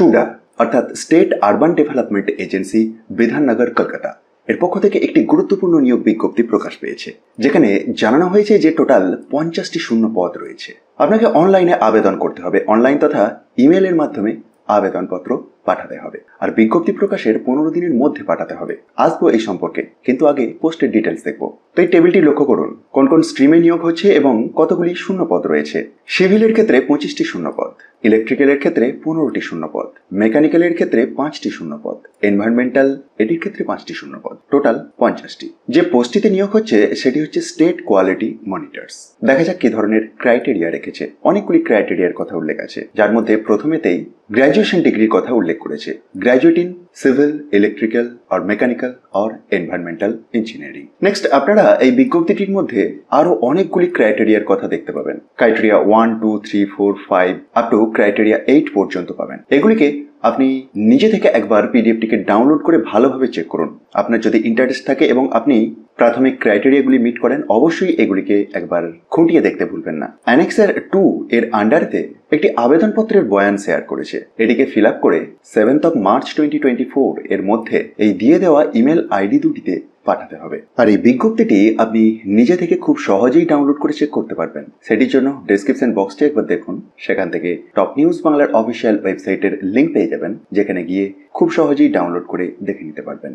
Soda, অর্থাৎ state urban development agency Bidhannagar, Kolkata. এর পক্ষ থেকে একটি গুরুত্বপূর্ণ নিয়োগ বিজ্ঞপ্তি প্রকাশ পেয়েছে, যেখানে জানানো হয়েছে যে টোটাল পঞ্চাশটি শূন্য পদ রয়েছে। আপনাকে অনলাইনে আবেদন করতে হবে, অনলাইন তথা ইমেলের মাধ্যমে আবেদনপত্র পাঠাতে হবে। আর বিজ্ঞপ্তি প্রকাশের পনেরো দিনের মধ্যে পাঠাতে হবে। আসব এই সম্পর্কে, কিন্তু আগে পোস্টের ডিটেলস দেখব। তো এই টেবিলটি লক্ষ্য করুন। কোন কোন স্ট্রিমে নিয়োগ হচ্ছে এবং কতগুলি শূন্য পদ রয়েছে সিভিলের ক্ষেত্রে পঁচিশটি শূন্য পদ ইলেকট্রিক্যালের ক্ষেত্রে পনেরোটি শূন্য পদ মেকানিক্যালের ক্ষেত্রে পাঁচটি শূন্য পদ এনভায়রনমেন্টাল এটির ক্ষেত্রে পাঁচটি শূন্য পদ টোটাল পঞ্চাশটি। যে পোস্টটিতে নিয়োগ হচ্ছে, সেটি হচ্ছে স্টেট কোয়ালিটি মনিটর্স দেখা যাক কি ধরনের ক্রাইটেরিয়া রেখেছে। অনেকগুলি ক্রাইটেরিয়ার কথা উল্লেখ আছে। যার মধ্যে প্রথমেতেই গ্র্যাজুয়েশন ডিগ্রির কথা উল্লেখ করেছে গ্র্যাজুয়েট ইন সিভিল ইলেকট্রিক্যাল আর মেকানিক্যাল আর এনভায়রনমেন্টাল ইঞ্জিনিয়ারিং নেক্সট আপনারা এই বিজ্ঞপ্তিটির মধ্যে আরও অনেকগুলি ক্রাইটেরিয়ার কথা দেখতে পাবেন। Criteria one two three four five up to criteria eight পর্যন্ত পাবেন। এগুলিকে আপনি নিজে থেকে একবার পিডিএফটিকে ডাউনলোড করে ভালোভাবে চেক করুন। আপনার যদি ইন্টারেস্ট থাকে এবং আপনি প্রাথমিক ক্রাইটেরিয়াগুলি মিট করেন, অবশ্যই এগুলিকে একবার খুঁটিয়ে দেখতে ভুলবেন না। অ্যানেক্সার টু এর আন্ডারেতে একটি আবেদনপত্রের বয়ান শেয়ার করেছে। এটিকে ফিল আপ করে seventh of March twenty twenty four এর মধ্যে এই দিয়ে দেওয়া ইমেল আইডি দুটিতে পাঠাতে হবে। আর এই বিজ্ঞপ্তিটি আপনি নিজে থেকে খুব সহজেই ডাউনলোড করে চেক করতে পারবেন। সেটির জন্য ডেসক্রিপশন বক্সটি একবার দেখুন। সেখান থেকে টপ নিউজ বাংলার অফিসিয়াল ওয়েবসাইটের লিঙ্ক পেয়ে যাবেন, যেখানে গিয়ে খুব সহজেই ডাউনলোড করে দেখে নিতে পারবেন।